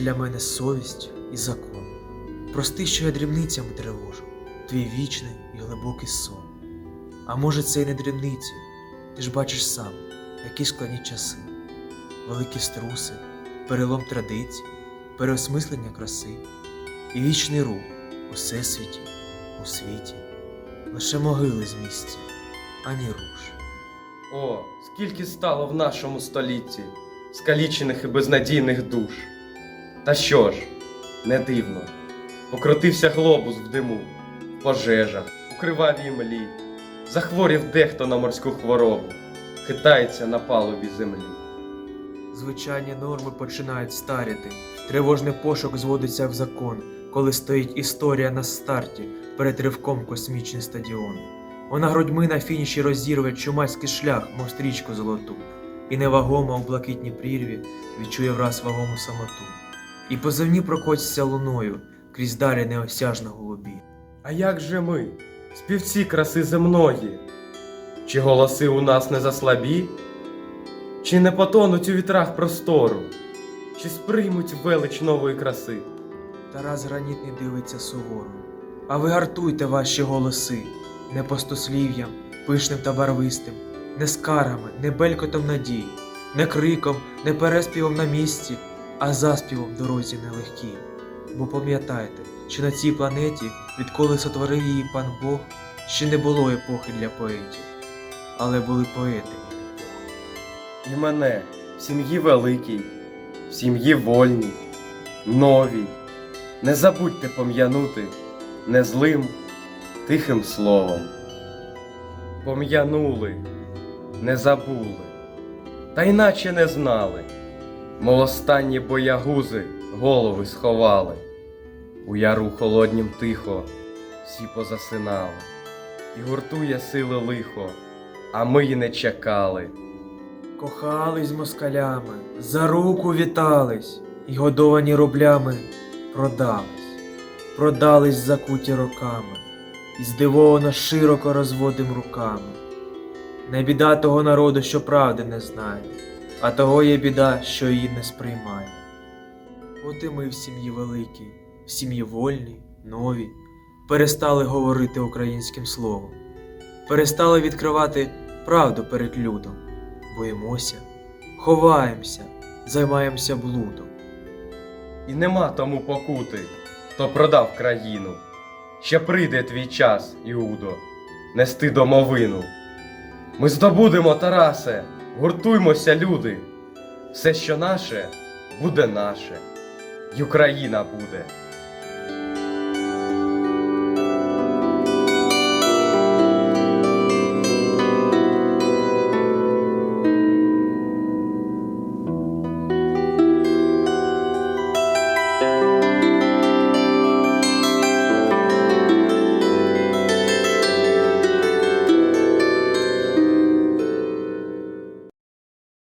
для мене совість і закон. Прости, що я дрібницями тривожу, твій вічний і глибокий сон. А може, це й не дрібниці, ти ж бачиш сам, які складні часи, великі струси, перелом традицій, переосмислення краси і вічний рух у всесвіті, у світі, лише могили з місця, ані руш. О, скільки стало в нашому столітті скалічених і безнадійних душ. Та що ж, не дивно, покрутився глобус в диму, в пожежах, у кривавій млі, захворів дехто на морську хворобу, хитається на палубі землі. Звичайні норми починають старіти, тривожний пошук зводиться в закон, коли стоїть історія на старті, перед ривком космічний стадіон. Вона грудьми на фініші розірве чумацький шлях, мов стрічку золоту, і невагома у блакитній прірві відчує враз вагому самоту. І позивні прокотяться луною крізь далі неосяжно голубі. А як же ми, співці краси земної? Чи голоси у нас не заслабі? Чи не потонуть у вітрах простору? Чи сприймуть велич нової краси? Тарас гранітний дивиться суворо. А ви гартуйте ваші голоси, не пустослів'ям, пишним та барвистим, не скарами, не белькотом надій, не криком, не переспівом на місці, а заспівом дорозі нелегкій. Бо пам'ятайте, що на цій планеті, відколи сотворив її пан Бог, ще не було епохи для поетів, але були поети. І мене в сім'ї великій, в сім'ї вольній, новій. Не забудьте пом'янути не злим, тихим словом. Пом'янули, не забули, та іначе не знали, мов останні боягузи голови сховали. У яру холоднім тихо всі позасинали, і гуртує сили лихо, а ми й не чекали. Кохались москалями, за руку вітались, і годовані рублями продались, продались закуті роками, і здивовано широко розводим руками. Не біда того народу, що правди не знає, а того є біда, що її не сприймає. От і ми в сім'ї великій, в сім'ї вольній, новій, перестали говорити українським словом, перестали відкривати правду перед людом боїмося, ховаємося, займаємося блудом. І нема тому покути, хто продав країну. Ще прийде твій час, Іудо, нести домовину. Ми здобудемо, Тарасе, гуртуймося, люди. Все, що наше, буде наше, й Україна буде